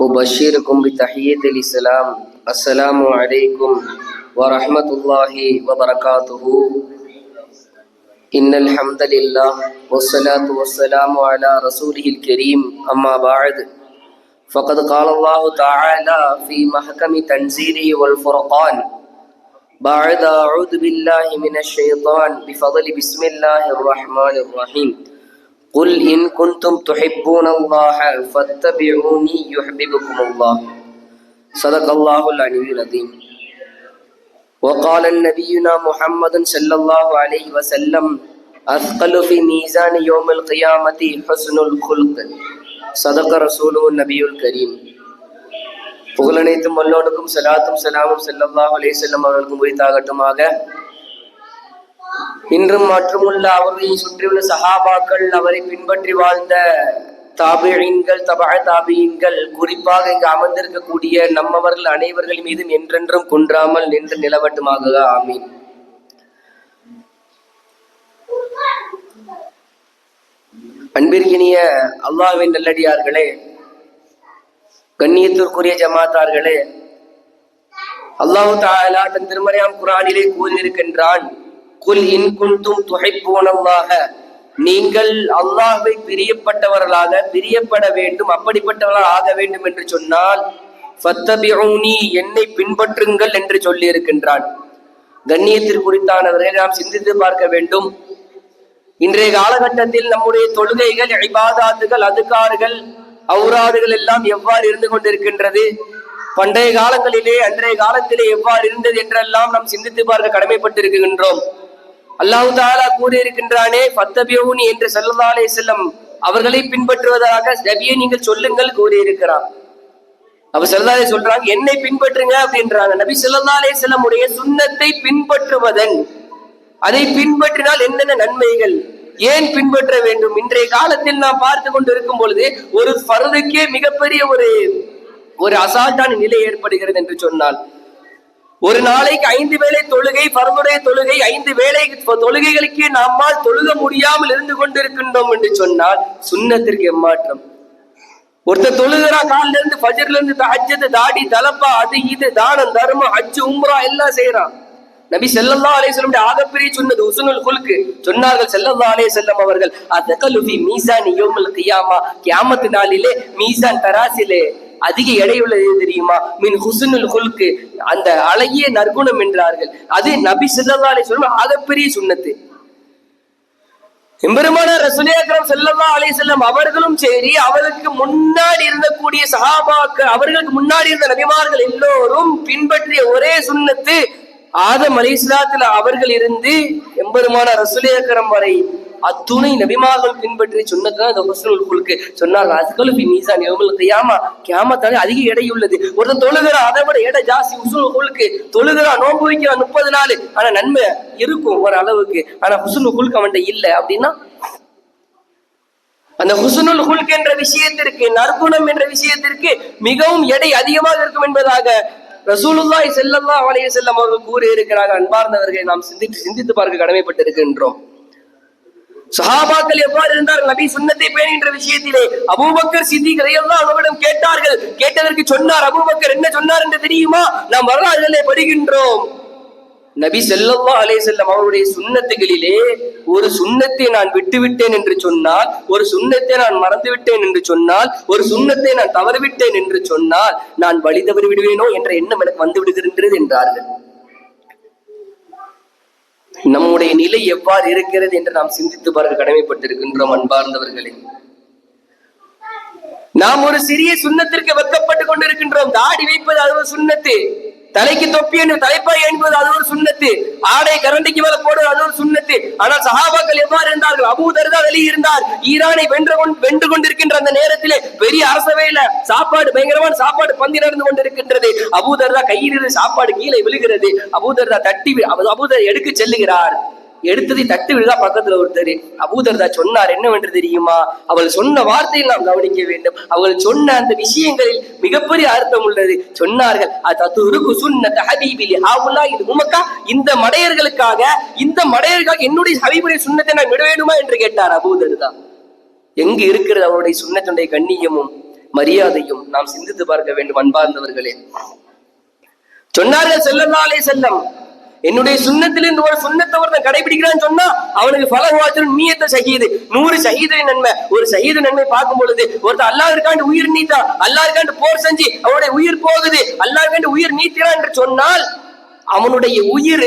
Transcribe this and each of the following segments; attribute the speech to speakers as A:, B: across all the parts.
A: أبشركم بتحية الإسلام. السلام عليكم ورحمة الله وبركاته. إن الحمد لله والصلاة والسلام على رسوله الكريم. أما بعد فقد قال الله تعالى في محكم تنزيله والفرقان بعد أعوذ بالله من الشيطان بفضل بسم الله الرحمن الرحيم. قل إن كنتم تحبون الله فاتبعوني يحببكم الله صدق الله العلي العظيم وقال نبينا محمد صلى الله عليه وسلم أثقل في ميزان يوم القيامة حسن الخلق صدق رسوله النبي الكريم புகழனைத்தும் வல்லோனுக்கும் சலாத்தும் சலாமும் செல்லல்லாஹ் அலைஹிஸ்ஸல்லம் அவர்களுக்கும் உரித்தாகட்டுமாக இன்றும் மற்றுமுள்ள அவர்களை சுற்றியுள்ள சஹாபாக்கள் அவரை பின்பற்றி வாழ்ந்த தாபியங்கள் தபா தாபியங்கள் குறிப்பாக இங்கு அமர்ந்திருக்கக்கூடிய நம்மவர்கள் அனைவர்கள் மீதும் என்றென்றும் குன்றாமல் நின்று நிலவட்டுமாக. ஆமீன். அன்பிற்கினிய அல்லாவின் நல்லடியார்களே கண்ணியத்திற்குரிய ஜமாத்தார்களே அல்லாஹு தாலா தன் திருமறையாம் குரானிலே கூறியிருக்கின்றான் குல் இன் குந்தும் துகைப்போனல்லாக நீங்கள் அல்லாஹை பிரியப்பட்டவர்களாக பிரியப்பட வேண்டும் அப்படிப்பட்டவர்களாக ஆக வேண்டும் என்று சொன்னால் ஃபத்தபிஊனி என்னை பின்பற்றுங்கள் என்று சொல்லி இருக்கின்றான் கண்ணியத்தில் குறித்தானவர்களை நாம் சிந்தித்து பார்க்க வேண்டும். இன்றைய காலகட்டத்தில் நம்முடைய தொழுகைகள் இபாதாத்துகள் அதுக்காறுகள் அவுராதுகள் எல்லாம் எவ்வாறு இருந்து கொண்டிருக்கின்றது? பண்டைய காலங்களிலே அன்றைய காலத்திலே எவ்வாறு இருந்தது என்றெல்லாம் நாம் சிந்தித்து பார்க்க கடமைப்பட்டிருக்கின்றோம். அல்லாஹு தாலா கூறியிருக்கின்றானே பத்தபியூனி என்று செல்லதாலே செல்லம் அவர்களை பின்பற்றுவதாக நபியை நீங்கள் சொல்லுங்கள் கூறியிருக்கிறான் அப்ப செல்லதாலே சொல்றாங்க என்னை பின்பற்றுங்க அப்படின்றாங்க. நபி செல்லதாலே செல்லமுடைய சுண்ணத்தை பின்பற்றுவதன் அதை பின்பற்றினால் என்னென்ன நன்மைகள் ஏன் பின்பற்ற வேண்டும்? இன்றைய காலத்தில் நாம் பார்த்து கொண்டு இருக்கும் பொழுது ஒரு பருதுக்கே மிகப்பெரிய ஒரு ஒரு அசால்ட்டான நிலை ஏற்படுகிறது என்று சொன்னால் ஒரு நாளைக்கு ஐந்து வேளை தொழுகை பரந்துடைய தொழுகை ஐந்து வேளை தொழுகைகளுக்கே நம்மால் தொழுக முடியாமல் இருந்து கொண்டிருக்கின்றோம் என்று சொன்னால் சுண்ணத்திற்கு எம்மாற்றம். ஒருத்தர் தொழுகிறா காலில இருந்து பஜர்ல இருந்து தஹஜ்ஜத் தாடி தலப்பா அது இது தானம் தர்மம் ஹஜ்ஜு உம்ரா எல்லாம் செய்யறான் நபி செல்லல்லா அலைஹிஸ்ஸலாம் ஆகப்பெரிய சொன்னது உசுனுல் குலுக்கு சொன்னார்கள் செல்லல்லா அலைஹிஸ்ஸலாம் அவர்கள் அதகலு மீசான் யௌமுல் கியாமா. கியாமத்து நாளிலே மீசான் தராசிலே அதிக எடையுள்ளது தெரியுமா? மின் ஹுசுனுல் குல்கு அந்த அழகிய நற்குணம் என்றார்கள். அது நபி செல்லல்லா சொல்லும் ஆகப்பெரிய சுண்ணத்து. எம்பெருமான ரசுலேக்கரம் செல்லல்லா அலை செல்லம் அவர்களும் சரி அவருக்கு முன்னாடி இருந்தக்கூடிய சஹாபாக்கள் அவர்களுக்கு முன்னாடி இருந்த நபிமார்கள் எல்லோரும் பின்பற்றிய ஒரே சுண்ணத்து ஆதம் அலி இஸ்லாத்துல அவர்கள் இருந்து எம்பெருமான ரசுலேக்கரம் வரை அத்துணை நபிமார்கள் பின்பற்றி சொன்னதுதான் இந்த ஹுஸ்னுல் குல்கு மீசான் அதிக எடை உள்ளது. ஒருத்தன் தொழுகிறான் அதை விட எடை ஜாஸ்தி. ஹுஸ்னுல் குல்கு தொழுகிறான் நோன்பு வைக்கிறான் முப்பது நாள். ஆனா நன்மை இருக்கும் ஒரு அளவுக்கு ஆனா ஹுஸ்னுல் குழுக்கு அவன்கிட்ட இல்ல. அப்படின்னா அந்த ஹுசுனுல் ஹுல்க் என்ற விஷயத்திற்கு நற்குணம் என்ற விஷயத்திற்கு மிகவும் எடை அதிகமாக இருக்கும் என்பதாக ரசூலுல்லாய் ஸல்லல்லாஹு அவனைய செல்லம் அவர்கள் கூறி இருக்கிறார்கள் அன்பார்ந்தவர்களை நாம் சிந்தித்து சிந்தித்து பார்க்க கடமைப்பட்டிருக்கின்றோம். சஹாபாக்கள் எவ்வாறு இருந்தார்கள்? நபி சுண்ணத்தை பேணுகின்ற விஷயத்திலே அபூபக்கர் சித்திக் ரலியல்லாஹு அவரிடம் கேட்டார்கள். கேட்டதற்கு சொன்னார் அபூபக்கர் என்ன சொன்னார் என்று தெரியுமா? நாம் வரலாறுகளை படிக்கின்றோம். நபி ஸல்லல்லாஹு அலே செல்லம் அவருடைய சுண்ணத்துகளிலே ஒரு சுண்ணத்தை நான் விட்டுவிட்டேன் என்று சொன்னால் ஒரு சுண்ணத்தை நான் மறந்து விட்டேன் என்று சொன்னால் ஒரு சுன்னத்தை நான் தவறிவிட்டேன் என்று சொன்னால் நான் வழி தவறி விடுவேனோ என்ற எண்ணம் எனக்கு வந்து விடுகின்றது என்றார்கள். நம்முடைய நிலை எவ்வாறு இருக்கிறது என்று நாம் சிந்தித்து பார்க்க கடமைப்பட்டிருக்கின்றோம் அன்பார்ந்தவர்களே. நாம் ஒரு சிறிய சுண்ணத்திற்கு வெக்கப்பட்டு கொண்டிருக்கின்றோம். தாடி வைப்பது அது ஒரு சுண்ணத்து. தலைக்கு தொப்பி என்று தலைப்பாய் என்பது அது ஒரு சுண்ணத்து. ஆடை கரண்டிக்கு மேல போடுவது அது ஒரு சுண்ணத்து. ஆனால் சஹாபாக்கள் எவ்வாறு இருந்தார்கள்? அபூதர்தா வெளியே இருந்தார். ஈரானை வென்று கொண்டு வென்று கொண்டிருக்கின்ற அந்த நேரத்திலே பெரிய அரசவையில சாப்பாடு பயங்கரமான சாப்பாடு பந்தி நடந்து கொண்டிருக்கின்றது. அபூதர்தா கையில் இருந்து சாப்பாடு கீழே விழுகிறது. அபூதர்தா தட்டி அபூதர் எடுக்க செல்லுகிறார். எடுத்ததை தட்டு விழுதா பக்கத்துல ஒருத்தர் அபூதர்தா சொன்னார் என்னவென்று தெரியுமா? அவள் சொன்ன வார்த்தையில் நாம் கவனிக்க வேண்டும். அவள் சொன்ன அந்த விஷயங்களில் மிகப்பெரிய அர்த்தம் உள்ளது. சொன்னார்கள் அது சுன்னத ஹபீபிலி ஹாவுல்லா இது உமக்கா? இந்த மடையர்களுக்காக இந்த மடையர்களுக்காக என்னுடைய ஹபீபுடைய சுண்ணத்தை நான் விட வேண்டுமா? என்று கேட்டார் அபூதர்தா. எங்கு இருக்கிறது அவருடைய சுண்ணத்துடைய கண்ணியமும் மரியாதையும்? நாம் சிந்தித்து பார்க்க வேண்டும் அன்பார்ந்தவர்களே. சொன்னார்கள் செல்லந்தாலே செல்லம். என்னுடைய சுண்ணத்திலிருந்து ஒரு சுண்ணத்தை ஒருத்தன் கடைபிடிக்கிறான்னு சொன்னா அவனுக்கு பலவாச்சல் மீயத்தை சகிது நூறு சகிதை நன்மை. ஒரு சகித நன்மை பார்க்கும் பொழுது ஒருத்தன் அல்லாஹ் இருக்காண்டு உயிர் நீத்தா அல்லாஹ் இருக்காண்டு போர் செஞ்சு அவனுடைய உயிர் போகுது அல்லாஹ் இருக்காண்டு உயிர் நீத்திறான் என்று சொன்னால் அவனுடைய உயிர்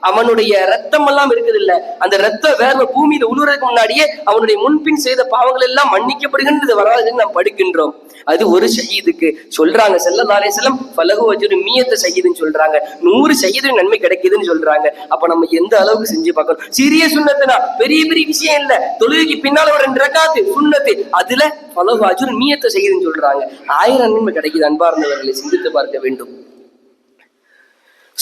A: அவனுடைய ரத்தம் எல்லாம் இருக்குது இல்ல அந்த ரத்த வேர்வை பூமியில உழுறதுக்கு முன்னாடியே அவனுடைய முன்பின் செய்த பாவங்கள் எல்லாம் மன்னிக்கப்படுகின்றது. வராதுன்னு நாம் படிக்கின்றோம். அது ஒரு ஷஹீதுக்கு சொல்றாங்க செல்லதாலே செல்லம் பலகு வச்சு மீயத்தை செய்யுதுன்னு சொல்றாங்க. நூறு செய்யுது நன்மை கிடைக்குதுன்னு சொல்றாங்க. அப்ப நம்ம எந்த அளவுக்கு செஞ்சு பார்க்கணும்? சிறிய சுண்ணத்துனா பெரிய பெரிய விஷயம் இல்ல. தொழுகைக்கு பின்னால ஒரு ரெண்டு ரக்காத்து சுண்ணத்து. அதுல பலகு அஜுர் மீயத்தை செய்யுதுன்னு சொல்றாங்க. ஆயிரம் நன்மை கிடைக்குது அன்பார்ந்தவர்களை சிந்தித்து பார்க்க வேண்டும்.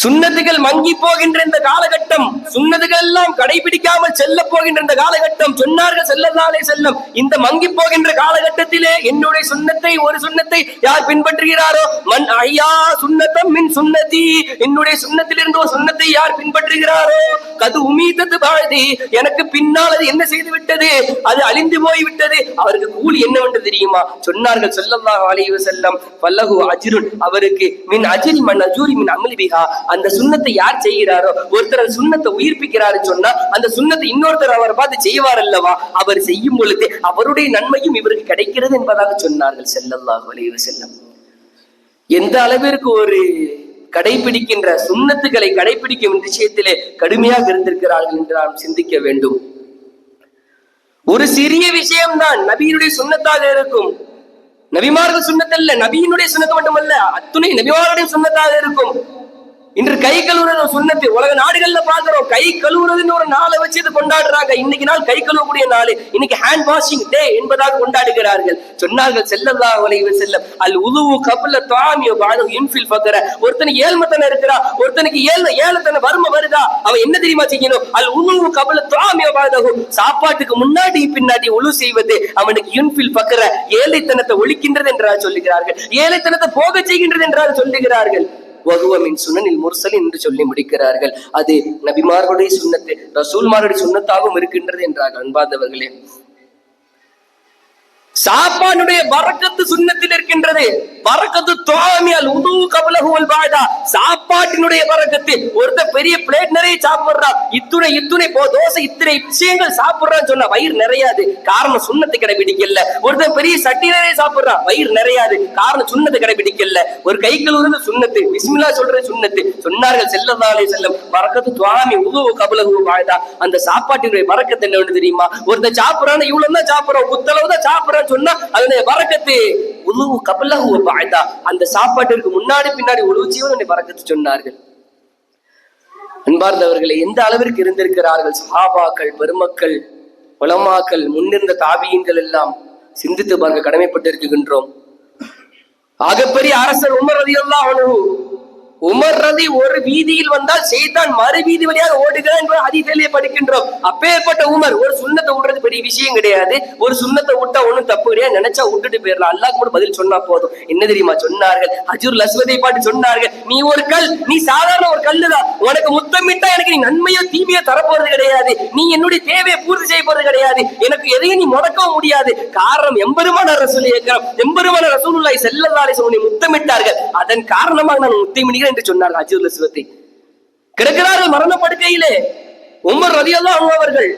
A: சுண்ணத்துகள் மங்கி போகின்ற இந்த காலகட்டம் சுண்ணத்துகள் எல்லாம் கடைபிடிக்காமல் செல்ல போகின்ற இந்த காலகட்டம் சொன்னார்கள் செல்லல்லாலே செல்லும். இந்த மங்கி போகின்ற காலகட்டத்திலே என்னுடைய சுண்ணத்தை ஒரு சுண்ணத்தை யார் பின்பற்றுகிறாரோ? மண் ஐயா சுண்ணத்தம் மின் சுண்ணதி என்னுடைய சுண்ணத்திலிருந்து ஒரு சுண்ணத்தை யார் பின்பற்றுகிறாரோ? கது உமீதத்து பாழதி எனக்கு பின்னால் அது என்ன செய்து விட்டது? அது அழிந்து போய் விட்டது அவருக்கு கூலி என்னவென்று தெரியுமா? சொன்னார்கள் சொல்லல்லாஹு அலைவு செல்லம் பல்லகு அஜிருன். அவருக்கு மின் அஜிரி மன் அஜூரி மின் அமலி அந்த சுண்ணத்தை யார் செய்கிறாரோ ஒருத்தர் அந்த சுண்ணத்தை உயிர்ப்பிக்கிறாருன்னு சொன்னா அந்த சுண்ணத்தை இன்னொருத்தர் அவரை பார்த்து செய்வார் அல்லவா? அவர் செய்யும் பொழுது அவருடைய நன்மையும் இவருக்கு கிடைக்கிறது என்பதாக சொன்னார்கள் செல்லல்லாஹ் அலைஹி செல்லம் எந்த அளவிற்கு ஒரு கடைபிடிக்கின்ற சுண்ணத்துகளை கடைபிடிக்கும் விஷயத்திலே கடுமையாக இருந்திருக்கிறார்கள் என்று நாம் சிந்திக்க வேண்டும். ஒரு சிறிய விஷயம்தான் நபியினுடைய சுண்ணத்தாக இருக்கும். நபிமார்கள் சுண்ணத்தல்ல நபியினுடைய சுண்ணத்து மட்டுமல்ல அத்துணை நபிமாருடைய சுண்ணத்தாக இருக்கும். இன்று கை கழுவுறது ஒரு சுண்ணத்து. உலக நாடுகள்ல பாக்குறோம் கை கழுவுறதுன்னு ஒரு நாளை வச்சு இது கொண்டாடுறாங்க. இன்னைக்கு நாள் கை கழுவக்கூடிய நாள். இன்னைக்கு ஹேண்ட் வாஷிங் டே என்பதாக கொண்டாடுகிறார்கள். சொன்னார்கள் செல்லல்லா வலைவு செல்லம் அல் உதுவு கபல தாமிய பாதம் இன்ஃபில் பக்கற ஒருத்தனுக்கு ஏழ்மத்தனை இருக்கிறா ஒருத்தனுக்கு ஏழ ஏழத்தனை வறுமை வருதா? அவன் என்ன தெரியுமா செய்யணும்? அல் உதுவு கபுல தாமியோ பாதகம் சாப்பாட்டுக்கு முன்னாடி பின்னாடி உழு செய்வது அவனுக்கு இன்ஃபில் பக்கற ஏழைத்தனத்தை ஒழிக்கின்றது என்றார் சொல்லுகிறார்கள். ஏழைத்தனத்தை போக செய்கின்றது என்றால் சொல்லுகிறார்கள். வகுவமின் சுனனில் முர்சலின் என்று சொல்லி முடிக்கிறார்கள். அது நபிமார்களுடைய சுண்ணத்து ரசூல்மாருடைய சுண்ணத்தாகவும் இருக்கின்றது என்றார்கள் அன்பார்ந்தவர்களே. சாப்பாடுடைய வரக்கத்து சுண்ணத்தில் இருக்கின்றது. வரக்கத்து தோமியால் உது கபலகுவல் வாழ்தா சாப்பாட்டினுடைய வரக்கத்து. ஒருத்த பெரிய பிளேட் நிறைய சாப்பிடுறா. இத்துணை இத்துணை போ தோசை இத்தனை விஷயங்கள் சாப்பிடுறான்னு சொன்னா வயிறு நிறையாது. காரணம் சுண்ணத்தை கடைபிடிக்கல. ஒருத்தன் பெரிய சட்டி நிறைய சாப்பிடுறா. வயிறு நிறையாது. காரணம் சுண்ணத்தை கடைபிடிக்கல. ஒரு கை கழுவுறது சுண்ணத்து. பிஸ்மில்லா சொல்றது சுண்ணத்து. சொன்னார்கள் செல்லதாலே செல்லும் வரக்கத்து துவாமி உதவு கபலகு வாழ்தா அந்த சாப்பாட்டினுடைய வரக்கத்து என்ன தெரியுமா? ஒருத்த சாப்பிடறான் இவ்வளவு தான் சாப்பிடுறோம். புத்தளவு தான் சாப்பிடறான்னு சொன்னா அதனுடைய வரக்கத்து உணவு கபலகு பாய்தா. அந்த சாப்பாட்டிற்கு முன்னாடி பின்னாடி உழவு செய்வதனுடைய வரக்கத்து சொன்னார்கள். அன்பார்ந்தவர்களை எந்த அளவிற்கு இருந்திருக்கிறார்கள் சஹாபாக்கள் பெருமக்கள் உலமாக்கள் முன்னிருந்த தாபியங்கள் எல்லாம் சிந்தித்து பார்க்க கடமைப்பட்டிருக்கின்றோம். ஆகப்பெரிய அரசர் உமர் ரதி அல்லாஹ் உமர் ரதி ஒரு வீதியில் வந்தால் செய்தான் மறு வீதி வழியாக ஓடுகிறான் என்று அதிசயிலே படிக்கின்றோம். அப்பேற்பட்ட உமர் ஒரு சுண்ணத்தை விடுறது பெரிய விஷயம் கிடையாது. ஒரு சுண்ணத்தை விட்டா ஒண்ணும் தப்பு கிடையாது. நினைச்சா விட்டுட்டு போயிடலாம். அல்லாஹ் கூட பதில் சொன்னா போதும். என்ன தெரியுமா சொன்னார்கள்? அஜூர் லஸ்வதை பாட்டு சொன்னார்கள். நீ ஒரு கல் நீ சாதாரண ஒரு கல்லுதான். உனக்கு முத்தமிட்டா எனக்கு நீ நன்மையோ தீமையோ தரப்போறது கிடையாது. நீ என்னுடைய தேவையை பூர்த்தி செய்ய போறது கிடையாது. எனக்கு எதையும் நீ முடக்கவும் முடியாது. காரணம் எம்பெருமான ரசூல் ஏற்கிறோம் எம்பெருமான ரசூலுல்லாய் செல்லல்லாலே சொல்லி முத்தமிட்டார்கள். அதன் காரணமாக நான் முத்தமிடுகிறேன். என்று சொன்னார்கள் அஜூர் சிவத்தை. கிடக்கிறார்கள் மரண படுக்கையிலே உமர் ரதியெல்லாம் அவர்கள்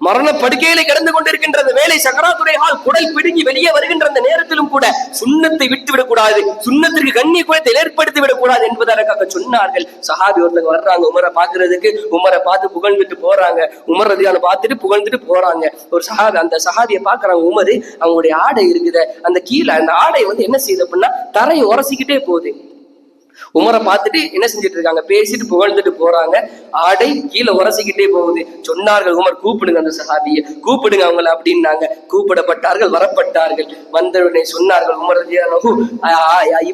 A: மரண படுக்கையிலே கிடந்து கொண்டிருக்கின்ற வேலை சக்கராத்துடைய ஆள் குடல் பிடுங்கி வெளியே வருகின்ற அந்த நேரத்திலும் கூட சுண்ணத்தை விட்டு விடக்கூடாது சுண்ணத்திற்கு கண்ணி குலத்தை ஏற்படுத்தி விடக்கூடாது என்பதற்காக சொன்னார்கள். சஹாபி ஒருத்தங்க வர்றாங்க. உமரை பாக்குறதுக்கு உமரை பார்த்து புகழ்ந்துட்டு போறாங்க. உமர் ரதியான பார்த்துட்டு புகழ்ந்துட்டு போறாங்க. ஒரு சஹாபி அந்த சஹாபியை பாக்குறாங்க உமரு அவங்களுடைய ஆடை இருக்குது. அந்த கீழே அந்த ஆடை வந்து என்ன செய்யுது அப்படின்னா தரையை உரசிக்கிட்டே போகுது. உமரை பார்த்துட்டு என்ன செஞ்சுட்டு இருக்காங்க பேசிட்டு புகழ்ந்துட்டு போறாங்க. ஆடை கீழே உரசிக்கிட்டே போகுது. சொன்னார்கள் உமர் கூப்பிடுங்க அந்த சஹாபியை. கூப்பிடுங்க அவங்கள அப்படின்னாங்க. கூப்பிடப்பட்டார்கள் வரப்பட்டார்கள். வந்தவுடனே சொன்னார்கள் உமர் "ஆ, யா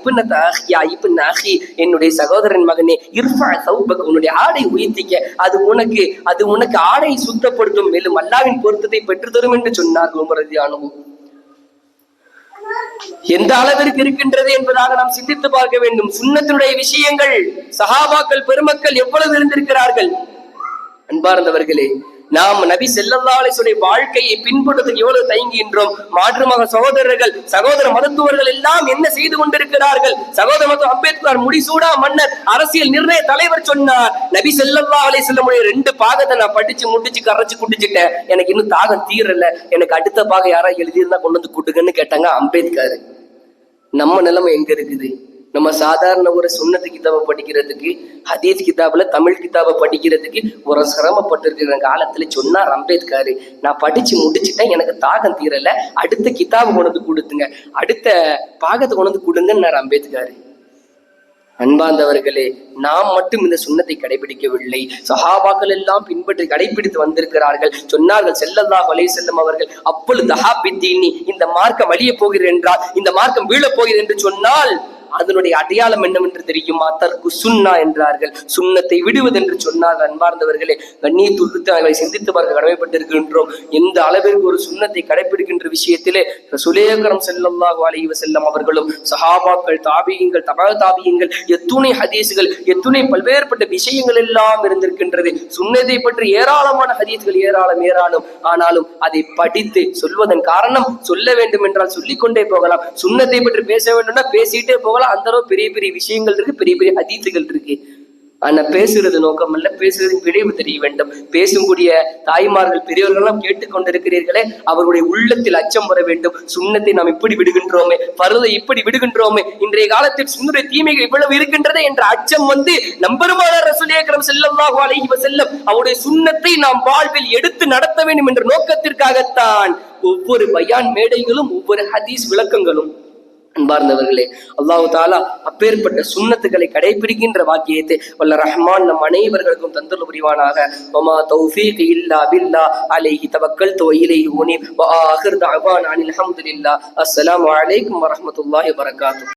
A: என்னுடைய சகோதரன் மகனே இர்ஃபா சௌபக் உன்னுடைய ஆடை உயர்த்திக்க. அது உனக்கு அது உனக்கு ஆடை சுத்தப்படுத்தும். மேலும் அல்லாவின் பொருத்தத்தை பெற்றுத்தரும் என்று சொன்னார்கள் உமர் ரலியல்லாஹு. எந்த அளவிற்கு இருக்கின்றது என்பதாக நாம் சிந்தித்து பார்க்க வேண்டும். சுண்ணத்தினுடைய விஷயங்கள் சஹாபாக்கள் பெருமக்கள் எவ்வளவு இருந்திருக்கிறார்கள்? அன்பார்ந்தவர்களே நாம் நபி ஸல்லல்லாஹு வாழ்க்கையை பின்பற்றுவதற்கு எவ்வளவு தயங்குகின்றோம்? மாற்று மக சகோதரர்கள் சகோதர மதத்துவர்கள் எல்லாம் என்ன செய்து கொண்டிருக்கிறார்கள்? சகோதர மருத்துவ அம்பேத்கர் முடிசூடா மன்னர் அரசியல் நிர்ணய தலைவர் சொன்னார். நபி செல்லல்லா அலைஹி வஸல்லம் ரெண்டு பாகத்தை நான் படிச்சு முடிச்சு கரைச்சு குடிச்சுட்டேன் எனக்கு இன்னும் தாகம் தீரல. எனக்கு அடுத்த பாகம் யாராவது எழுதியிருந்தா கொண்டு வந்து கூட்டுங்கன்னு கேட்டாங்க அம்பேத்கர். நம்ம நிலைமை எங்க இருக்குது? நம்ம சாதாரண ஒரு சுண்ணத்து கிதாபை படிக்கிறதுக்கு ஹதீஸ் கிதாபில் தமிழ் கிதாபை படிக்கிறதுக்கு ஒரு சிரமப்பட்டிருக்கிற காலத்தில் சொன்னார் அம்பேத்கர். நான் படித்து முடிச்சுட்டேன் எனக்கு தாகம் தீரலை. அடுத்த கிதாபை கொண்டு வந்து கொடுத்துங்க. அடுத்த பாகத்தை கொண்டு வந்து கொடுங்கன்னார் அம்பேத்கர். அன்பார்ந்தவர்களே நாம் மட்டும் இந்த சுண்ணத்தை கடைபிடிக்கவில்லை. சஹாபாக்கள் எல்லாம் பின்பற்றி கடைபிடித்து வந்திருக்கிறார்கள். சொன்னார்கள் செல்லல்லா வலை செல்லும் அவர்கள் அப்பொழுது ஹாபித்தீனி இந்த மார்க்கம் வழிய போகிறேன் என்றால் இந்த மார்க்கம் வீழப் போகிறேன் என்று சொன்னால் அதனுடைய அடையாளம் என்னவென்று தெரியுமா? தற்கு சுண்ணா என்றார்கள். சுண்ணத்தை விடுவதென்று சொன்னார்கள் அன்பார்ந்தவர்களே. கண்ணியத்துள்ளுத்து அவர்களை சிந்தித்து பார்க்க கடமைப்பட்டிருக்கின்றோம். எந்த அளவிற்கு ஒரு சுண்ணத்தை கடைபிடிக்கின்ற விஷயத்திலே சுலேகரம் செல்லல்லாஹு அலைஹி செல்லம் அவர்களும் சஹாபாக்கள் தாபியங்கள் தபா தாபியங்கள் எத்துணை ஹதீஸுகள் எத்துணை பல்வேறுபட்ட விஷயங்கள் எல்லாம் இருந்திருக்கின்றது. சுண்ணத்தை பற்றி ஏராளமான ஹதீஸ்கள் ஏராளம் ஏராளம். ஆனாலும் அதை படித்து சொல்வதன் காரணம் சொல்ல வேண்டும் என்றால் சொல்லிக்கொண்டே போகலாம். சுண்ணத்தை பற்றி பேச வேண்டும்னா பேசிட்டே போகலாம். போல அந்த அளவு பெரிய பெரிய விஷயங்கள் இருக்கு பெரிய பெரிய அதித்துகள் இருக்கு. ஆனா பேசுறது நோக்கம் அல்ல பேசுறது விளைவு தெரிய வேண்டும். பேசக்கூடிய தாய்மார்கள் பெரியவர்களெல்லாம் கேட்டுக்கொண்டிருக்கிறீர்களே அவருடைய உள்ளத்தில் அச்சம் வர வேண்டும். சுண்ணத்தை நாம் இப்படி விடுகின்றோமே பருதை இப்படி விடுகின்றோமே இன்றைய காலத்தில் சுண்ணுடைய தீமைகள் இவ்வளவு இருக்கின்றது என்ற அச்சம் வந்து நம்பருமான ரசூலேக்கரம் செல்லல்லாஹு அலைஹி வஸல்லம் அவருடைய சுண்ணத்தை நாம் வாழ்வில் எடுத்து நடத்த வேண்டும் என்ற நோக்கத்திற்காகத்தான் ஒவ்வொரு பயான் மேடைகளும் ஒவ்வொரு ஹதீஸ் விளக்கங்களும் அன்பார்ந்தவர்களே அல்லாஹு தாலா அப்பேற்பட்ட சுண்ணத்துக்களை கடைபிடிக்கின்ற வாக்கியத்தை வல்ல ரஹ்மான் நம் அனைவர்களுக்கும் தந்துள்ள புரிவானாக. ஒமா தௌஃபீக் இல்லா பில்லா அலைஹி தவக்கல் தோ முனி உனீப் வ ஆஹிர் தஅவானா அனில் ஹம்துலில்லாஹ். அஸ்ஸலாமு அலைக்கும் வரஹ்மத்துல்லாஹி வரகாத்து